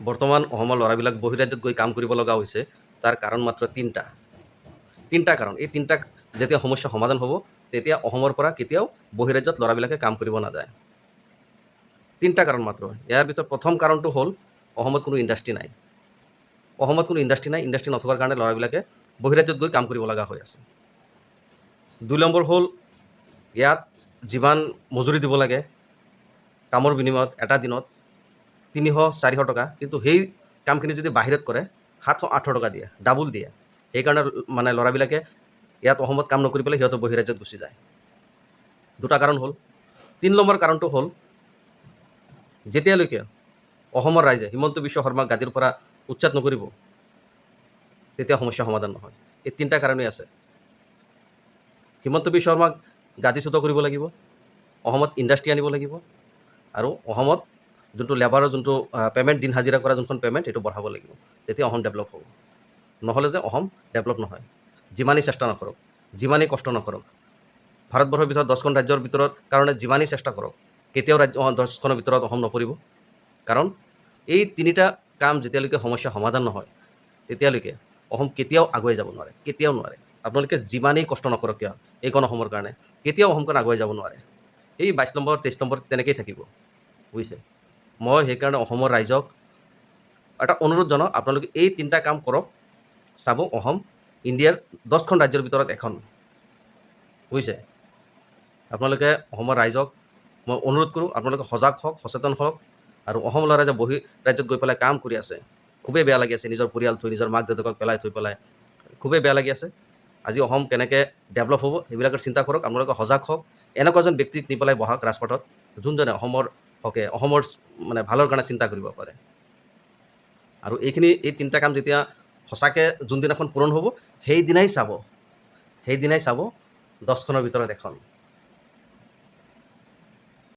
বৰ্তমান অসমৰ ল'ৰাবিলাক বহিৰাজ্যত গৈ কাম কৰিব লগা হৈছে, তাৰ কাৰণ মাত্ৰ তিনিটা। তিনিটা কাৰণ। এই তিনিটা যেতিয়া সমস্যা সমাধান হ'ব, তেতিয়া অসমৰ পৰা কেতিয়াও বহিৰাজ্যত ল'ৰাবিলাকে কাম কৰিব নাযায়। তিনিটা কাৰণ মাত্ৰ। ইয়াৰ ভিতৰত প্ৰথম কাৰণটো হ'ল, অসমত কোনো ইণ্ডাষ্ট্ৰি নাই। অসমত কোনো ইণ্ডাষ্ট্ৰি নাই ইণ্ডাষ্ট্ৰি নথকাৰ কাৰণে ল'ৰাবিলাকে বহিৰাজ্যত গৈ কাম কৰিব লগা হৈ আছে। দুই নম্বৰ হ'ল, ইয়াত যিমান মজুৰি দিব লাগে, কামৰ বিনিময়ত এটা দিনত তিনিশ চাৰিশ টকা, কিন্তু সেই কামখিনি যদি বাহিৰত কৰে, সাতশ আঠশ টকা দিয়ে ডাবুল দিয়ে। সেইকাৰণে মানে ল'ৰাবিলাকে ইয়াত অসমত কাম নকৰি পেলাই সিহঁতে বহিৰাজ্যত গুচি যায়। দুটা কাৰণ হ'ল। তিনি নম্বৰ কাৰণটো হ'ল, যেতিয়ালৈকে অসমৰ ৰাইজে হিমন্ত বিশ্ব শৰ্মাক গাদীৰ পৰা উচ্ছেদ নকৰিব, তেতিয়া সমস্যা সমাধান নহয়। এই তিনিটা কাৰণেই আছে। হিমন্ত বিশ্ব শৰ্মাক গাদীচ্যুত কৰিব লাগিব, অসমত ইণ্ডাষ্ট্ৰি আনিব লাগিব, আৰু অসমত যোনটো লেবাৰৰ যোনটো পে'মেণ্ট দিন হাজিৰা কৰা যোনখন পে'মেণ্ট সেইটো বঢ়াব লাগিব। তেতিয়া অসম ডেভেলপ হ'ব। নহ'লে যে অসম ডেভেলপ নহয়। যিমানেই চেষ্টা নকৰক যিমানেই কষ্ট নকৰক, ভাৰতবৰ্ষৰ ভিতৰত দহখন ৰাজ্যৰ ভিতৰত কাৰণে যিমানেই চেষ্টা কৰক, কেতিয়াও ৰাজ্য দহখনৰ ভিতৰত অসম নপৰিব। কাৰণ, এই তিনিটা কাম যেতিয়ালৈকে সমস্যা সমাধান নহয়, তেতিয়ালৈকে অসম কেতিয়াও আগুৱাই যাব নোৱাৰে, কেতিয়াও নোৱাৰে। আপোনালোকে যিমানেই কষ্ট নকৰক কিয় এইখন অসমৰ কাৰণে, কেতিয়াও অসমখন আগুৱাই যাব নোৱাৰে। এই বাইছ নম্বৰ, তেইছ নম্বৰ তেনেকেই থাকিব। বুজিছে? মই সেইকাৰণে অসমৰ ৰাইজক এটা অনুৰোধ জনাওঁ, আপোনালোকে এই তিনিটা কাম কৰক। চাব অসম, ইণ্ডিয়াৰ দহখন ৰাজ্যৰ ভিতৰত এখন। বুজিছে? আপোনালোকে অসমৰ ৰাইজক মই অনুৰোধ কৰোঁ, আপোনালোকে সজাগ হওক, সচেতন হওক আৰু অসম ল'ৰাই যে বহি ৰাজ্যত গৈ পেলাই কাম কৰি আছে, খুবেই বেয়া লাগি আছে, নিজৰ পৰিয়াল থৈ, নিজৰ মাক দেউতাকক পেলাই থৈ পেলাই, খুবেই বেয়া লাগি আছে। আজি অসম কেনেকৈ ডেভেলপ হ'ব সেইবিলাকৰ চিন্তা কৰক, আপোনালোকে সজাগ হওক। এনেকুৱা এজন ব্যক্তিক নি পেলাই বহাওক ৰাজপথত, যোনজনে অসমৰ হকে অসমৰ মানে ভালৰ কাৰণে চিন্তা কৰিব পাৰে। আৰু এইখিনি, এই তিনিটা কাম যেতিয়া সঁচাকৈ যোনদিনাখন পূৰণ হ'ব, সেইদিনাই চাব সেইদিনাই চাব দহখনৰ ভিতৰত এখন।